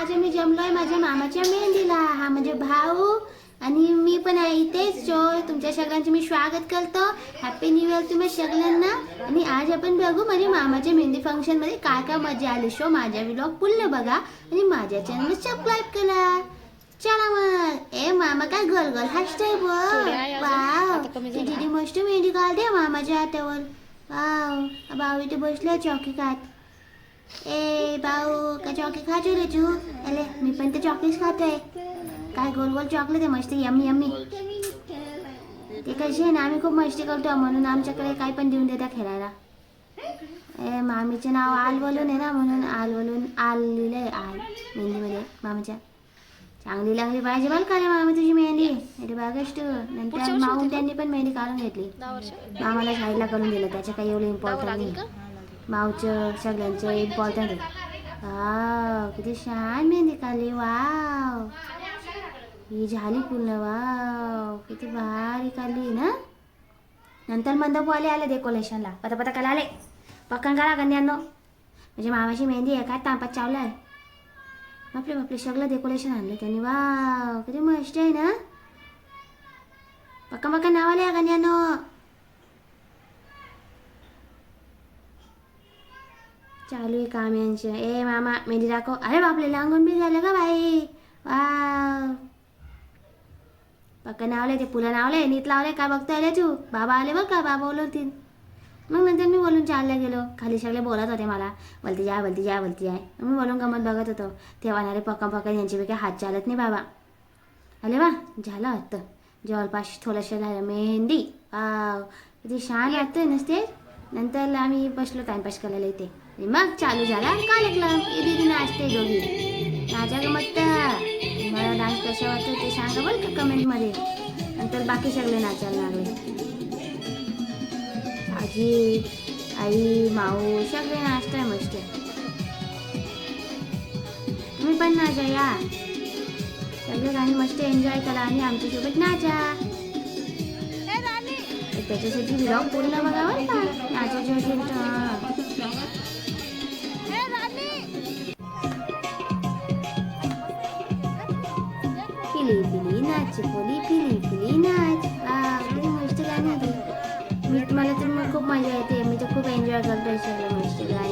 आज आम्ही जमलोय माझ्या मामाच्या मेहंदीला. हा म्हणजे भाऊ आणि मी पण आहे इथेच. जो तुमच्या सगळ्यांचे मी स्वागत करतो. हॅपी न्यू इयर तुम्ही सगळ्यांना. आणि आज आपण बघू माझ्या मामाच्या मेहंदी फंक्शनमध्ये काय काय मजा आली. शो माझ्या व्लॉग पुन्हा बघा. आणि माझ्या चॅनल सबस्क्राईब करा. चला मग. ए मामा काय गोल गोल हसतोय. वाव आता कमी ती झाला. दीदी मस्त मेहंदी काढते मामाच्या हातावर. वाव भाऊ इथे बसला चॉकी खात ए भाऊ का चॉकी खातो रे तू अले मी पण ते चॉकलेट खातोय काय गोल गोल चॉकलेट आहे मस्त यम्मी यम्मी ते कसे आहे ना आम्ही खूप मस्ती करतो म्हणून आमच्याकडे काही पण देऊन देता खेळायला ए मामीचे नाव आल बोलून आहे ना म्हणून आल बोलून आल लिहिलंय आल मेहंदीमध्ये मामाच्या चांगली लागली पाहिजे बरं का रे मामी तुझी मेहंदी अरे तू नंतर माऊन? त्यांनी पण मेहंदी काढून घेतली मामाला शाळेला करून दिलं त्याचं काही एवढं इम्पॉर्टंट नाही मावचं सगळ्यांचं इम्पॉर्टंट आहे. वाव किती छान मेहंदी काढली वाव. ही झाली पूर्ण वाव. किती भारी काढली ना? नंतर मंदपवाले आले डेकोरेशनला पता पता कला आले. पक्कन करा कन्यांनो म्हणजे मामाची मेहंदी आहे काय तांपात चावला आहे. बापरे बापरे सगळं डेकोरेशन आणलं त्यांनी. वाव किती मस्त आहे ना? पक्का पक्का नाव आले कन्यांनो चालू आहे काम यांचं. ए मामा मेहंदी दाखव. अरे बापले लांगून बी झालं का बाई. वाव. पक्का नावले ते फुलं नावले नीट लावले काय बघतोय रे तू? बाबा आले बघ का? बाबा बोलवतील मग नंतर मी बोलून चालल्या गेलो. खाली सगळे बोलत होते मला. बोलती जाय बोलती जाय बोलती जाय मी बोलून गमत बघत होतो. तेव्हा ना रे पक्का पक्का यांच्यापैकी हात चालत नाही बाबा. अरे वा झालं वाटतं जवळपास थोडंसं झालं. मेहंदी. वाव. किती छान वाटतंय नसते नंतर आम्ही बसलो टाइमपास करायला इथे. आणि मग चालू झाला कार्यक्रम. हे नाचते दोघी. नाचा गमत मला डान्स कशा वाटतो ते सांगा बरं का कमेंटमध्ये नंतर बाकी सगळे नाचायला लागले. आजी आई माऊ सगळे नाचताय मस्त. तुम्ही पण नाचा या. सगळे गाणी मस्त एन्जॉय करा आणि आमच्यासोबत नाचा. त्याच्यासाठी ब्लॉग पूर्ण बघावं का. नाचायचे असेल तर. पिली पिली नाच पोली पिली पिली नाच वा किती मस्त गाणी मी मला तर मग खूप मजा येते मी तर खूप एन्जॉय करतो सगळं मस्त गाणी गाणी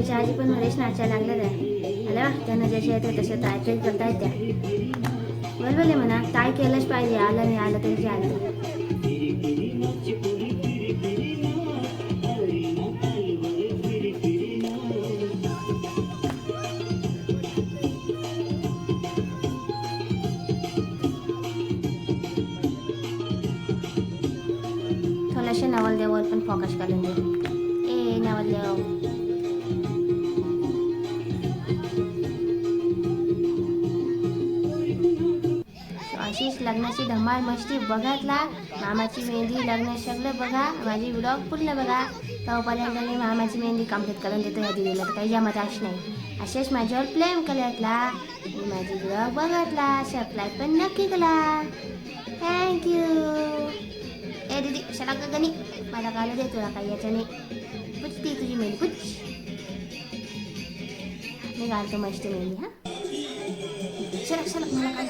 त्यांच्या आजी पण मध्येच नाचायला लागल्या त्या अरे वा त्यांना जशा येते तसे ताय तरी करता येत्या. बरोबर आहे म्हणा ताय केलंच पाहिजे आलं नाही आलं तरी आलं थोड्याशा देवर पण फोकस करून दे. ए नवलदेव. अशीच लग्नाची धमाल मस्ती बघतला. मामाची मेहंदी लग्न सगळं बघा. माझी ब्लॉग पूर्ण बघा. तोपर्यंत मी मामाची मेहंदी कंप्लीट करून देतो या दिदीला. तर काही जमत अश नाही. असेच माझ्यावर प्लेम करतला. मी माझी ब्लॉग बघतला. सबस्क्राईब पण नक्की करा. थँक्यू ए दीदी शला का गणी? मला काल दे तुला काही याच्याने. पुचती तुझी मेहंदी पुच मी घालतो मस्ती मेहंदी हां? चला चला मला काय